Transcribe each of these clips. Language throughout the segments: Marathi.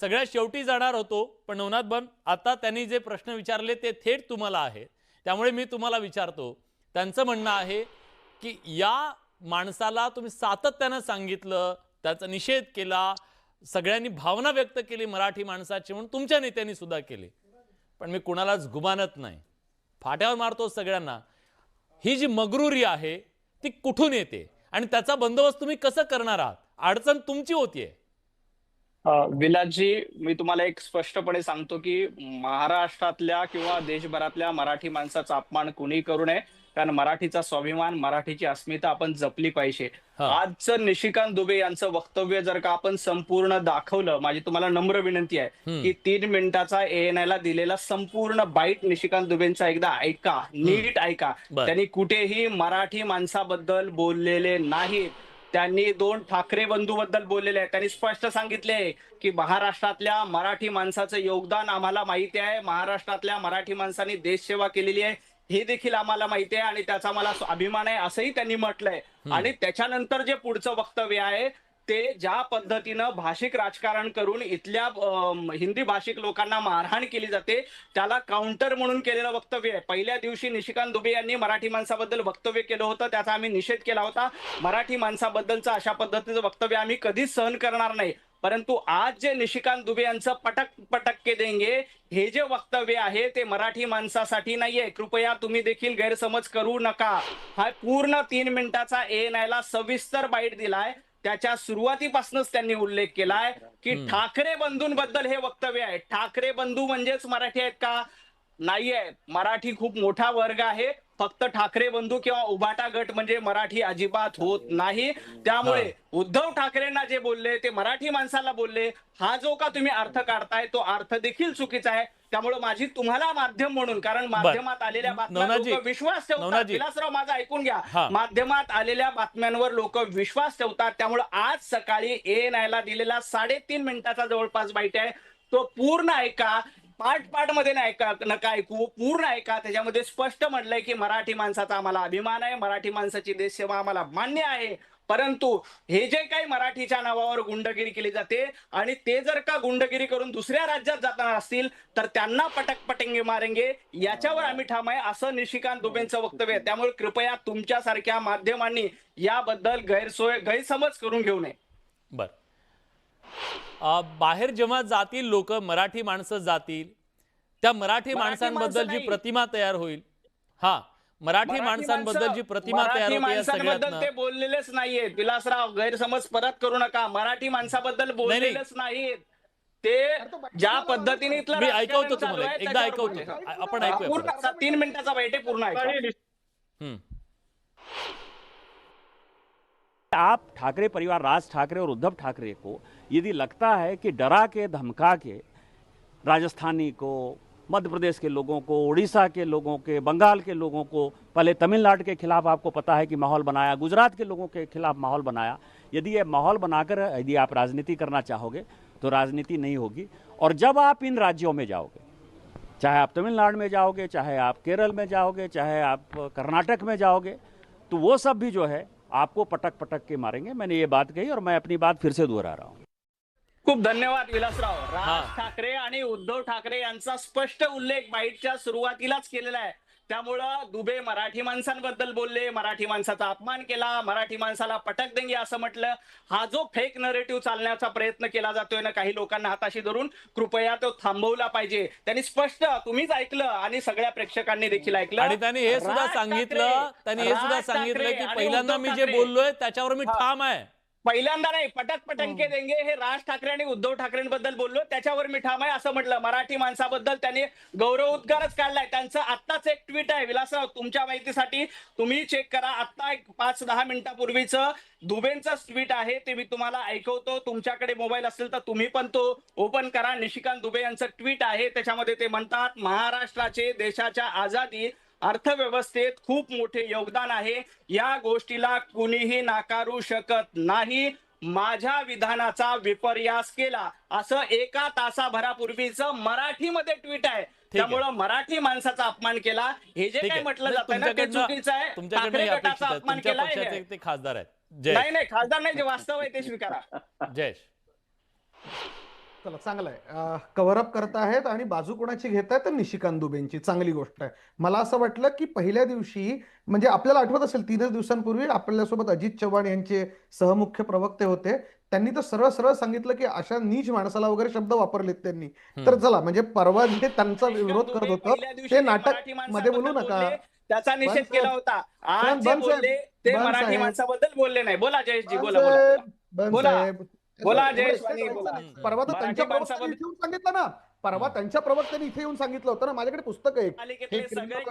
सगळ्यात शेवटी जाणार होतो पण नवनाथ बन आता त्यांनी जे प्रश्न विचारले ते थेट तुम्हाला आहे. त्यामुळे मी तुम्हाला विचारतो त्यांचं म्हणणं आहे की या माणसाला तुम्ही सातत्यानं सांगितलं त्याचा निषेध केला सगळ्यांनी भावना व्यक्त केली मराठी माणसाची म्हणून तुमच्या नेत्यांनी सुद्धा केली. पण मी कुणालाच गुमानत नाही. फाट्यावर मारतो सगळ्यांना. ही जी मगरुरी आहे ती कुठून येते? आणि त्याचा बंदोबस्त तुम्ही कसं करणार आहात? अडचण तुमची होतीये. अ, विलासजी मी तुम्हाला एक स्पष्टपणे सांगतो की महाराष्ट्रातल्या किंवा देशभरातल्या मराठी माणसाचा अपमान कुणी करू नये कारण मराठीचा स्वाभिमान मराठीची अस्मिता आपण जपली पाहिजे हा. आजचं निशिकांत दुबे यांचं वक्तव्य जर का आपण संपूर्ण दाखवलं माझी तुम्हाला नम्र विनंती आहे हम्म. की तीन मिनिटाचा एएनआय ला दिलेला संपूर्ण बाईट निशिकांत दुबेंचा एकदा ऐका नीट ऐका बर. त्यांनी कुठेही मराठी माणसाबद्दल बोललेले नाहीत त्यांनी दोन ठाकरे बंधूबद्दल बोललेले आहेत. त्यांनी स्पष्ट सांगितले की महाराष्ट्रातल्या मराठी माणसाचं योगदान आम्हाला माहिती आहे. महाराष्ट्रातल्या मराठी माणसांनी देशसेवा केलेली आहे. हे देखील आम्हाला माहिती आहे आणि त्याचा मला अभिमान आहे असंही त्यांनी म्हटलंय. आणि त्याच्यानंतर जे पुढचं वक्तव्य आहे ते ज्या पद्धतीनं भाषिक राजकारण करून इथल्या हिंदी भाषिक लोकांना मारहाण केली जाते त्याला काउंटर म्हणून केलेलं वक्तव्य आहे. पहिल्या दिवशी निशिकांत दुबे यांनी मराठी माणसाबद्दल वक्तव्य केलं होतं त्याचा आम्ही निषेध केला होता. मराठी माणसाबद्दलचं अशा पद्धतीचं वक्तव्य आम्ही कधीच सहन करणार नाही. परंतु आज जे निशिकांत दुबे यांचं पटक पटक के देंगे हे जे वक्तव्य आहे ते मराठी माणसासाठी नाहीये. कृपया तुम्ही देखील गैरसमज करू नका. हा पूर्ण तीन मिनिटाचा एन ला सविस्तर बाईट दिलाय. त्याच्या सुरुवातीपासूनच त्यांनी उल्लेख केलाय की ठाकरे बंधूंबद्दल हे वक्तव्य आहे. ठाकरे बंधू म्हणजेच मराठी आहेत का? नाहीये मराठी खूप मोठा वर्ग आहे. फक्त ठाकरे बंधू किंवा उभाटा गट म्हणजे मराठी अजिबात होत नाही. त्यामुळे उद्धव ठाकरेंना जे बोलले ते मराठी माणसाला बोलले हा जो का तुम्ही अर्थ काढताय तो अर्थ देखील चुकीचा आहे. त्यामुळे माझी तुम्हाला माध्यम म्हणून कारण माध्यमात आलेल्या बातम्या विश्वास ठेवतात. विलासराव माझा ऐकून. घ्या. माध्यमात आलेल्या बातम्यांवर लोक विश्वास ठेवतात. त्यामुळे आज सकाळी ए ला दिलेला साडेतीन मिनिटाचा जवळपास बाईट आहे. तो पूर्ण ऐका. पार्ट पार्टमध्ये नाही ऐका नका ऐकू. पूर्ण ऐका. त्याच्यामध्ये स्पष्ट म्हटलंय की मराठी माणसाचा आम्हाला अभिमान आहे. मराठी माणसाची देशसेवा आम्हाला मान्य आहे. परंतु हे जे काही मराठीच्या नावावर गुंडगिरी केली जाते आणि ते जर का गुंडगिरी करून दुसऱ्या राज्यात जाणार असतील तर त्यांना पटक पटेंगे मारेंगे. याच्यावर आम्ही ठाम आहे असं निशिकांत दुबेंचं वक्तव्य आहे. त्यामुळे कृपया तुमच्यासारख्या माध्यमांनी याबद्दल गैरसोय गैरसमज करून घेऊ नये. बर. बाहेर जेव्हा जातील लोक मराठी माणसं जातील त्या मराठी माणसांबद्दल माणसं जी. प्रतिमा तयार होईल हा. मराठी माणसांबद्दल माणसं- जी प्रतिमा तयार माणसांबद्दल ते बोललेलेच नाहीयेत. विलासराव गैरसमज परत करू नका. मराठी माणसाबद्दल बोललेलेच नाहीत ते ज्या पद्धतीने इथलं मी ऐकवतो तुम्हाला आहे, एकदा ऐकवतो. आपण हा, ऐकूया. असा तीन मिनिटाचा बैठे पूर्ण ऐका. हम्म. आप ठाकरे परिवार राज ठाकरे और उद्धव ठाकरे को यदि लगता है कि डरा के धमका के राजस्थानी को मध्य प्रदेश के लोगों को, उड़ीसा के लोगों के, बंगाल के लोगों को, पहले तमिलनाडु के खिलाफ आपको पता है कि माहौल बनाया, गुजरात के लोगों के खिलाफ माहौल बनाया। यदि ये माहौल बनाकर, यदि आप राजनीति करना चाहोगे तो राजनीति नहीं होगी। और जब आप इन राज्यों में जाओगे, चाहे आप तमिलनाडु में जाओगे, चाहे आप केरल में जाओगे, चाहे आप कर्नाटक में जाओगे तो वो सब भी जो है, आपको पटक पटक के मारेंगे। मैंने ये बात कही और मैं अपनी बात फिर से दोहरा रहा हूँ। खूप धन्यवाद विलासराव. राज ठाकरे आणि उद्धव ठाकरे यांचा स्पष्ट उल्लेख बाईटच्या सुरुवातीलाच केलेला आहे. त्यामुळं दुबे मराठी माणसांबद्दल बोलले मराठी माणसाचा अपमान केला मराठी माणसाला पटक देंगे असं म्हटलं. हा जो फेक नरेटिव्ह चालण्याचा प्रयत्न केला जातोय ना काही लोकांना हाताशी धरून कृपया तो थांबवला पाहिजे. त्यांनी स्पष्ट तुम्हीच ऐकलं आणि सगळ्या प्रेक्षकांनी देखील ऐकलं. आणि त्यांनी हे सुद्धा सांगितलं त्यांनी हे सुद्धा सांगितलं की पहिल्यांदा मी जे बोललोय त्याच्यावर मी. ठाम आहे. पहिल्यांदा नाही पटक पटंके देंगे हे राज ठाकरे आणि उद्धव ठाकरेंबद्दल बोललो त्याच्यावर मी ठाम आहे असं म्हटलं. मराठी माणसाबद्दल त्यांनी गौरव उद्गारच काढलाय. त्यांचं आत्ताच एक ट्विट आहे. विलासराव तुमच्या माहितीसाठी तुम्ही चेक करा. आत्ता एक पाच दहा मिनिटापूर्वीचं दुबेंचं ट्विट आहे. ते मी तुम्हाला ऐकवतो. तुमच्याकडे मोबाईल असेल तर तुम्ही पण तो ओपन करा. निशिकांत दुबे यांचं ट्विट आहे. त्याच्यामध्ये ते म्हणतात महाराष्ट्राचे देशाच्या आझादी अर्थव्यवस्थेत खूप मोठे योगदान आहे. या गोष्टीला कुणीही नाकारू शकत नाही. माझ्या विधानाचा विपर्यास केला. असं एका तासाभरापूर्वीच मराठीमध्ये ट्विट आहे. त्यामुळं मराठी माणसाचा अपमान केला. हे जे काही म्हटलं जातं ना ते चुकीचं आहे. ठाकरे गटाचा अपमान केला खासदार आहेत. नाही नाही खासदार नाही जे वास्तव आहे ते स्वीकारा. जयेश. चला चांगलं आहे कव्हर अप करतायत आणि बाजू कोणाची घेत आहेत तर निशिकांत दुबेंची. चांगली गोष्ट आहे. मला असं वाटलं की पहिल्या दिवशी म्हणजे आपल्याला आठवत असेल तीनच दिवसांपूर्वी आपल्यासोबत अजित चव्हाण यांचे सहमुख्य प्रवक्ते होते. त्यांनी तर सरळ सरळ सांगितलं की अशा नीच माणसाला वगैरे शब्द वापरलेत त्यांनी. तर चला म्हणजे परवा जे त्यांचा विरोध करत होतं ते नाटकमध्ये बोलू नका. त्याचा निषेध केला होता. आज बोलले ते मराठी. माणसाबद्दल बोलले नाही. बोला जयेशजी बोला बोला बोला. परवा तर मराठी त्यांच्या प्रवक्त्यांनी इथे येऊन सांगितलं ना. परवा त्यांच्या प्रवक्त्यांनी इथे येऊन सांगितलं होतं ना. माझ्याकडे पुस्तक आहे पालिकेतले हे सगळे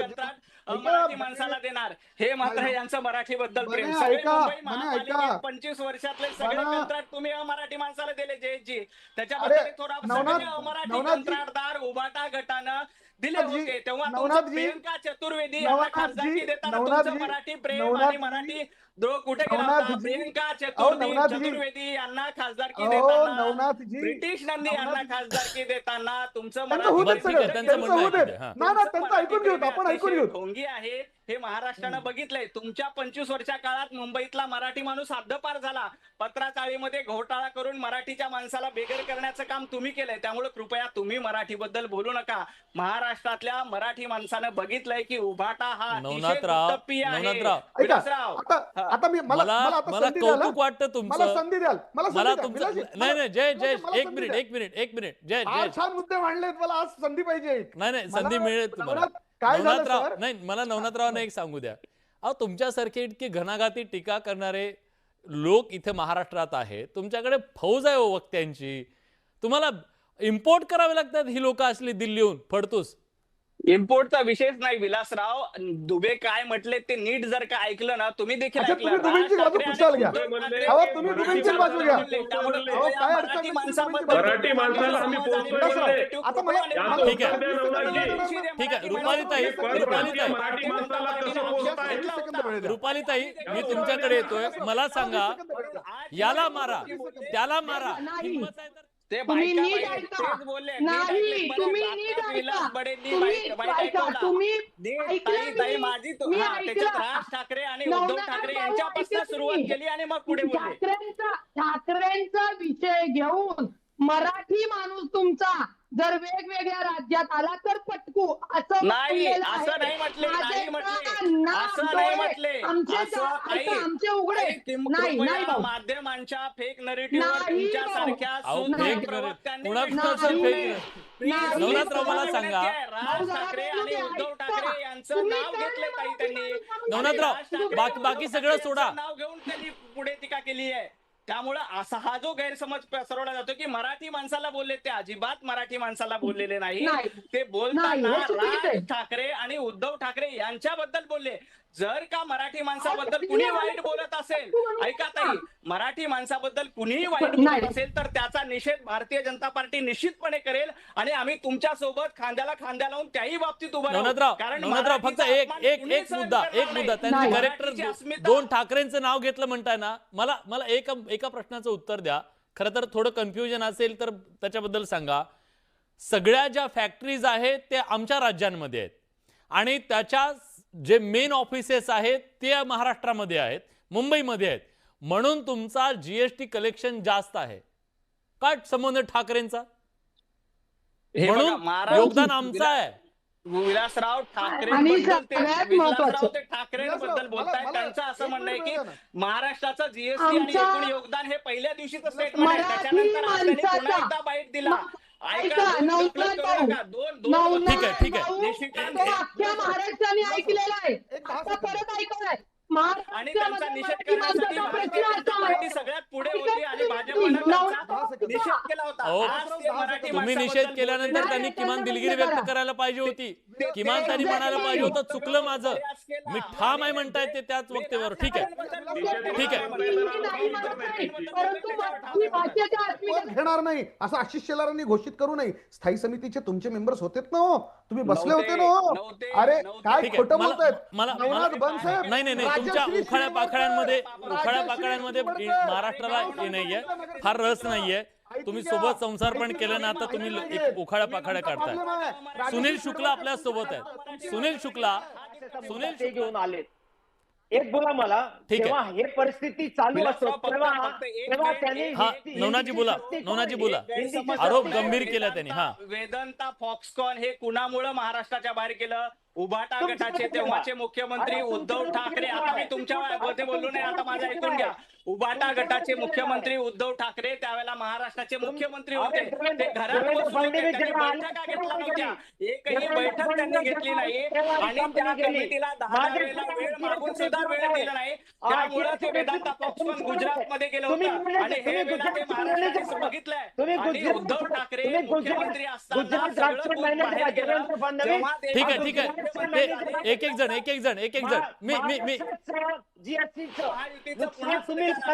मराठी माणसाला देणार. हे मात्र यांचं मराठीबद्दल प्रेम. बने सगळे ऐका, मुंबई बने महापालिकेत ऐका. पंचवीस वर्षातले सगळे कंत्राट तुम्ही अमराठी माणसाला दिले जयजी त्याच्याबद्दल थोडा नवनाथ- सगळे अमराठी नवनाथजी- कंत्राटदार उभाटा गटानं दिले नवनाथजी- होते. तेव्हा तुमचं नवनाथजी- प्रियंका चतुर्वेदी यांना नवनाथजी- खासदारकी देताना नवनाथजी- तुमचं मराठी प्रेम आणि नवनाथजी- मराठी द्रोह कुठे नवनाथजी- प्रियंका चतुर्वेदी यांना खासदारकी देताना नवनाथजी ब्रिटिश नंदी यांना खासदारकी देताना तुमचं हा. ना ना त्यांचं ऐकून घेऊ आपण ऐकून घेऊ. ढोंगी आहे. हे महाराष्ट्रानं बघितलंय. तुमच्या पंचवीस वर्षा काळात मुंबईतला मराठी माणूस हद्दपार झाला. पत्राचाळीमध्ये घोटाळा करून मराठीच्या माणसाला बेघर करण्याचं काम तुम्ही केलंय. त्यामुळे कृपया तुम्ही मराठीबद्दल बोलू नका. महाराष्ट्रातल्या मराठी माणसानं बघितलंय की उभाटा हा अतिशय आता मी मला मला मला मला कौतुक? वाटतं मला तुमचं. संधी द्याल. मला मला. तुमचं नाही मला- नाही जय जय मला एक मिनिट. एक मिनिट एक मिनिट. जय जय. छान मुद्दे मांडलेत मला आज संधी पाहिजे. नाही नाही मला- संधी मिळेल तुम्हाला. काय नवनाथराव नाही मला नवनाथरावने एक सांगू द्या. अहो तुमच्यासारखे इतके घणाघाती टीका करणारे लोक इथे महाराष्ट्रात आहेत. तुमच्याकडे फौज आहे हो वक्त्यांची. तुम्हाला इम्पोर्ट करावे लागतात ही लोक असली दिल्लीहून. फडतूस. इम्पोर्टचा विषयच नाही विलासराव. दुबे काय म्हटले ते नीट जर का ऐकलं ना तुम्ही देखील हे मराठी माणसाला. रुपालीताई मी तुमच्याकडे येतोय. मला सांगा याला मारा. त्याला मारा. ते तुम्ही नीट ऐका. नाही तुम्ही नीट ऐका तुम्ही. तुम्ही. राज ठाकरे आणि उद्धव ठाकरे यांच्यापासून सुरुवात. केली आणि मग पुढे ठाकरेंचा ठाकरेंचा विषय घेऊन मराठी माणूस तुमचा जर वेगवेगळ्या राज्यात आला तर पटकू असं नाही असं. नाही म्हटले नाही असं नाही म्हटले आमचे उघडे. नाही नाही माध्यमांच्या फेक नरेटिव्ह प्रवक्त्यांनी नवनाथराव, मला सांगा. राज ठाकरे आणि उद्धव. ठाकरे यांचं नाव ताई मराठी त्यांनी नवनाथराव, राज ठाकरे, बाकी- सगळं सोडा. नाव घेऊन त्यांनी पुढे टीका केली आहे. त्यामुळे असा हा जो गैरसमज पसरवला जातो की मराठी माणसाला बोलले ते अजिबात मराठी माणसाला बोललेले नाही. ते बोलताना. राज ठाकरे आणि उद्धव ठाकरे यांच्याबद्दल बोलले जर का मराठी माणसाबद्दल कुणी वाईट बोलत असेल ऐका. ताई मराठी माणसाबद्दल कुणीही वाईट. बोलत असेल तर त्याचा निषेध भारतीय जनता पार्टी निश्चितपणे करेल आणि आम्ही तुमच्यासोबत खांद्याला खांद्या लावून त्याही बाबतीत उभं. नवनाथराव कारण नवनाथराव फक्त एक एक एक मुद्दा एक मुद्दा. त्यांचे. करेक्टर दोन ठाकरेंचं नाव घेतलं म्हणताय ना मला मला एक एका प्रश्नाचं उत्तर द्या खरं तर थोडं कन्फ्युजन असेल तर त्याच्याबद्दल सांगा सगळ्या ज्या फॅक्टरीज आहेत त्या आमच्या राज्यांमध्ये आहेत आणि त्याच्या जे मेन ऑफिसेस आहेत ते महाराष्ट्रामध्ये आहेत मुंबईमध्ये आहेत. म्हणून तुमचा जीएसटी कलेक्शन जास्त आहे. काय संबंध ठाकरेंचा? म्हणून योगदान आमचं आहे. विलासराव ठाकरे आणि बद्दल मला त्यांचं असं म्हणणं आहे की महाराष्ट्राचं जीएसटी आणि योगदान हे पहिल्या दिवशीचं स्टेटमेंट आहे. त्याच्यानंतर एकदा बाईट दिला. ऐका दोन नवनाथ ठीक आहे, ठीक आहे. अख्ख्या महाराष्ट्राने ऐकलेला आहे. आता. परत ऐकलाय आणि त्यांचा निषेध करण्यासाठी भारतीय प्रश्न जनता पार्टी. सगळ्यात पुढे होती आणि भाजपनं त्यांचा निषेध केला होता तुम्ही निषेध केल्यानंतर. त्यांनी किमान दिलगिरी व्यक्त करायला पाहिजे होती किमान त्यांनी म्हणायला पाहिजे होतं चुकलं माझं मी ठाम आहे म्हणतायत ते त्याच वक्तेवर ठीक आहे ठीक आहे. घेणार नाही असं आशिष शेलारांनी घोषित करू नये स्थायी समितीचे तुमचे मेंबर्स होतेत ना हो तुम्ही बसले होते ना हो अरे. काय खोटं बोलतायत नाही नाही नाही तुमच्या उखाड्या पाखाड्यांमध्ये उखाड्या पाखाड्यांमध्ये महाराष्ट्राला हे नाहीये फार रस नाहीये तुम्ही सोबत संसार पण केलं ना आता तुम्ही एक उखाड्या पाखाड्या काढताय सुनील शुक्ला आपल्यासोबत आहेत सुनील शुक्ला सुनील शुक्ला घेऊन आले एक बोला मला ठीक आहे. तेव्हा हे परिस्थिती चालू असतो हा नवनाजी बोला नवनाजी बोला आरोप गंभीर केली. केला त्यांनी हा वेदांता फॉक्सकॉन हे कुणामुळं महाराष्ट्राच्या बाहेर केलं उभाटा गटाचे मध्ये तेव्हाचे. मुख्यमंत्री उद्धवमध्ये ठाकरे. आता मी तुमच्या मध्ये बोललो नाही आता माझं ऐकून घ्या. उभाटा गटाचे मुख्यमंत्री उद्धव ठाकरे त्यावेळेला महाराष्ट्राचे मुख्यमंत्री होते. ते घरात बसून त्यांनी बैठका घेतल्या नव्हत्या. एकही बैठक त्यांनी घेतली नाही. आणि त्या. कमिटीला दहा वेळेला वेळ मागून सुद्धा वेळ दिला नाही. त्यामुळे ते वेदांता फॉक्सकॉन तुम्ही- गुजरातमध्ये गेलं होतं. गुजरात- आणि हे तुम्ही वेळा ते गुजरात- महाराष्ट्राने तुम्ही बघितलंय. आणि गुजरात- उद्धव ठाकरे गुजरात- मुख्यमंत्री असताना गुजरात सगळं राष्ट्रीय दूध महिन्याचे बाहेर गेलं. देवेंद्र फडणवीस- जेव्हा ते- ठीक आहे ठीक आहे एक एक जण एक एक जण एक एक जण. मी मी मी.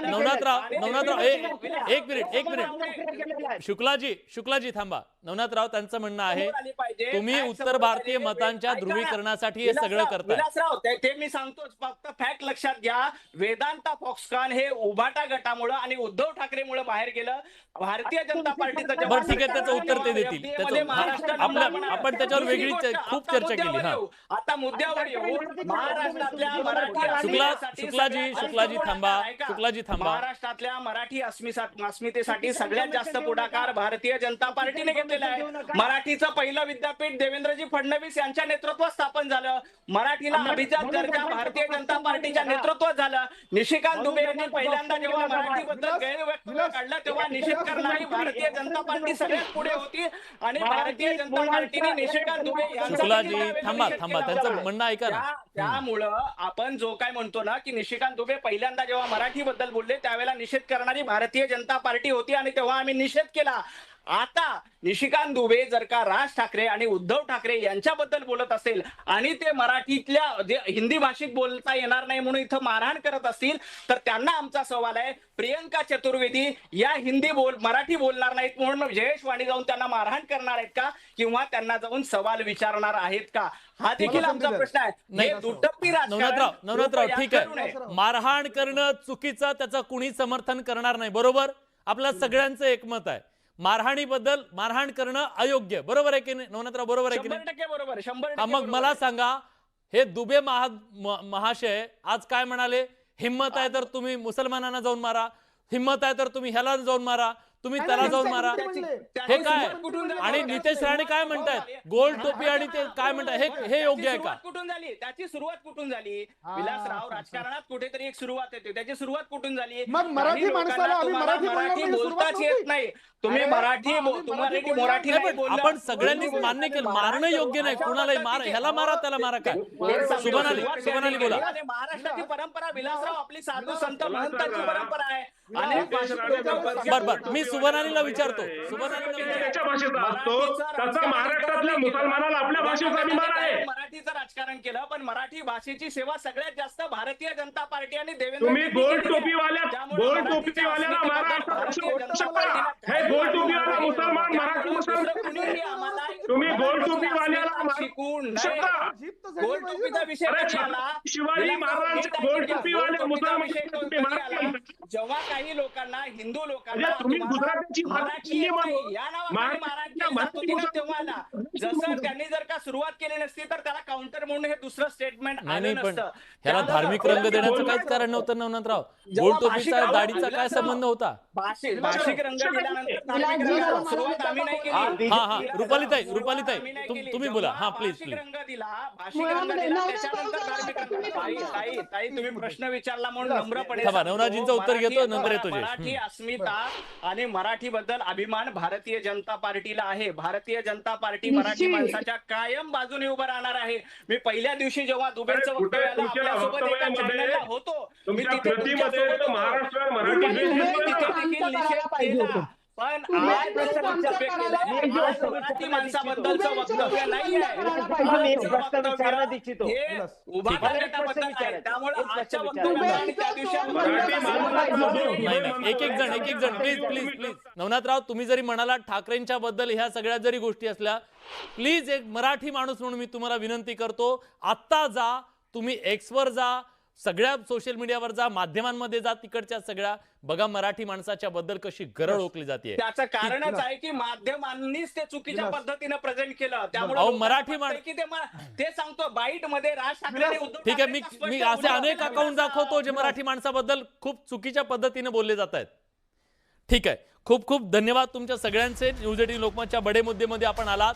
नवनाथराव नवनाथराव एक मिनिट एक मिनिट. शुक्लाजी शुक्लाजी थांबा. नवनाथराव त्यांचं म्हणणं आहे. तुम्ही उत्तर भारतीय. मतांच्या. ध्रुवीकरणासाठी हे सगळं करताय. ते- ते मी सांगतोच. फक्त फॅक्ट लक्षात घ्या. वेदांता फॉक्सकॉन हे उभाटा गटामुळं आणि उद्धव ठाकरेमुळे बाहेर गेलं. भारतीय जनता पार्टीचं बरं ठीक आहे त्याचं उत्तर ते देतील. आपण त्याच्यावर वेगळी खूप चर्चा केली हा. आता मुद्द्यावर येऊ. महाराष्ट्रातल्या मराठी शुक्ला- शुक्लाजी- शुक्लाजी थांबा. शुक्लाजी थांबा. महाराष्ट्रातल्या मराठी अस्मितेसाठी सगळ्यात जास्त पुढाकार भारतीय जनता पार्टीने घेतलेला आहे. मराठीचं पहिलं विद्यापीठ देवेंद्रजी फडणवीस यांच्या नेतृत्वात स्थापन झालं. मराठीला अभिजात दर्जा भारतीय जनता पार्टीच्या नेतृत्वात झालं. निशिकांत दुबे यांनी पहिल्यांदा जेव्हा मराठीबद्दल गैरव्यक्तव्य काढलं तेव्हा निषेध करणारी भारतीय जनता पार्टी सगळ्यात पुढे होती आणि भारतीय जनता पार्टीने निशिकांत दुबे यांचा थांबा त्यांचं. म्हणणं ऐका त्यामुळं आपण जो काय म्हणतो ना की निशिकांत दुबे पहिल्यांदा जेव्हा मराठीबद्दल बोलले त्यावेळेला निषेध करणारी भारतीय जनता पार्टी होती आणि तेव्हा आम्ही निषेध केला. आता निशिकांत दुबे जर का राज ठाकरे आणि उद्धव ठाकरे यांच्याबद्दल बोलत असेल आणि ते मराठीतल्या जे हिंदी भाषिक बोलता येणार नाही म्हणून इथं मारहाण करत असतील तर त्यांना आमचा सवाल आहे. प्रियंका चतुर्वेदी या हिंदी बोल मराठी बोलणार नाहीत म्हणून जयेश वाणी जाऊन त्यांना मारहाण करणार आहेत का? किंवा त्यांना जाऊन सवाल विचारणार आहेत का? हा देखील आमचा. प्रश्न आहे. नाही. हे दुटप्पी राजकारण नवनाथराव नवनाथराव ठीक. आहे. मारहाण करणं चुकीचं त्याचं कुणी समर्थन करणार नाही. बरोबर? आपल्या सगळ्यांचं एकमत आहे. मारहाणीबद्दल मारहाण करणं अयोग्य. बरोबर आहे की नाही? नवनाथराव बरोबर आहे की नाही? बरोबर शंभर हा, मग मला. सांगा हे दुबे महा महाशय आज काय म्हणाले? हिंमत आहे तर तुम्ही मुसलमानांना जाऊन मारा. हिंमत आहे तर तुम्ही ह्याला जाऊन मारा. तुम्ही त्याला जाऊन मारा? हे काय? आणि नितेश राणे काय म्हणतायत? गोल टोपी आणि ते काय म्हणतात हे हे योग्य आहे का? सुरुवात कुठून झाली? त्याची सुरुवात कुठून झाली? विलासराव राजकारणात कुठेतरी एक सुरुवात येते. त्याची सुरुवात कुठून झाली? मग मराठी माणसाला मराठी बोलताच येत. नाही. तुम्ही मराठी मराठी मराठी. आपण सगळ्यांनीच मान्य केलं. मारणं योग्य नाही. कुणालाही मार ह्याला मारा त्याला मारा काय सुभानाली सुरुवात सुभानाली केली. बोला. आणि महाराष्ट्राची परंपरा विलासराव आपली साधू संत महंतांची. परंपरा आहे. बर बर. मी सुभानालीला विचारतो. महाराष्ट्रातल्या केलं. मुसलमानाला आपल्या भाषेचा अभिमान आहे. मराठीचं राजकारण केलं पण मराठी भाषेची सेवा सगळ्यात जास्त भारतीय जनता पार्टी आणि देवेंद्र गोल. टोपीवाल्या गोल टोपीवाल्याला अस्मितेबद्दल गोल टोपीवाला. मुसलमान मराठी मुसलमान तुम्ही गोल टोपीवाल्याला नये. शकता गोल टोपीचा. विषय शिवाजी महाराज गोल. टोपीवाले मुसलमान. जेव्हा काही लोकांना हिंदू लोकांना तुम्ही गुजरातीची या तेव्हा आला जसं त्यांनी जर का सुरुवात केली नसती तर त्याला काउंटर म्हणून हे दुसरं स्टेटमेंट आलं नसतं ह्याला धार्मिक रंग देण्याचं काहीच कारण नव्हतं नवनाथराव गोल टोपीचा दाढीचा काय संबंध होता भाषिक भाषिक रंग दिल्यानंतर हा, हा. हा रुपालीताई रुपालीताई. तुम्ही बोला. हा प्लीज प्लीज रंग दिला भाषिक रंग दिला. त्याच्यानंतर धार्मिक ताई थांबा. ताई ताई तुम्ही प्रश्न विचारला म्हणून नम्रपणे नवनाथजींचं उत्तर मराठी- घेतो, नंतर येतो. मराठी. अस्मिता आणि मराठी बद्दल अभिमान भारतीय जनता पार्टीला आहे. भारतीय जनता पार्टी. मराठी माणसाच्या कायम बाजूने उभं राहणार आहे. मी पहिल्या दिवशी जेव्हा दुबेचं अरे, कुठे वक्तव्य आलं तुमच्या आपल्यासोबत एका वक्तव्यामध्ये चॅनलला होतो. मी तिथे. महाराष्ट्र मराठी पण आज. मराठी माणसाबद्दलचं वक्तव्य हे. उभा करण्याबद्दल आहे. त्यामुळे आजच्या त्या दिवशी नाही एक एक जण एक एक जण. प्लीज प्लीज प्लीज नवनाथराव तुम्ही जरी म्हणाला ठाकरेंच्या बद्दल ह्या सगळ्या जरी गोष्टी असल्या प्लीज एक मराठी माणूस म्हणून मी तुम्हाला विनंती करतो. आत्ता जा तुम्ही एक्सवर जा सगळ्या सोशल मीडियावर जा माध्यमांमध्ये जा तिकडच्या सगळ्या. बघा मराठी माणसाच्या बद्दल कशी गरळ ओकली जाते त्याचं कारणच आहे की माध्यमांनीच ते चुकीच्या. पद्धतीने प्रेझेंट केलं. त्यामुळे मराठी की ते सांगतो बाईटमध्ये राज ठाकरे ठीक आहे मी मी असे अनेक. अकाउंट दाखवतो जे मराठी माणसाबद्दल खूप चुकीच्या पद्धतीने बोलले जात आहेत ठीक आहे. खूप खूप धन्यवाद तुमच्या सगळ्यांचे. न्यूज एटीन लोकमतच्या बडे मुद्देमध्ये आपण आलात.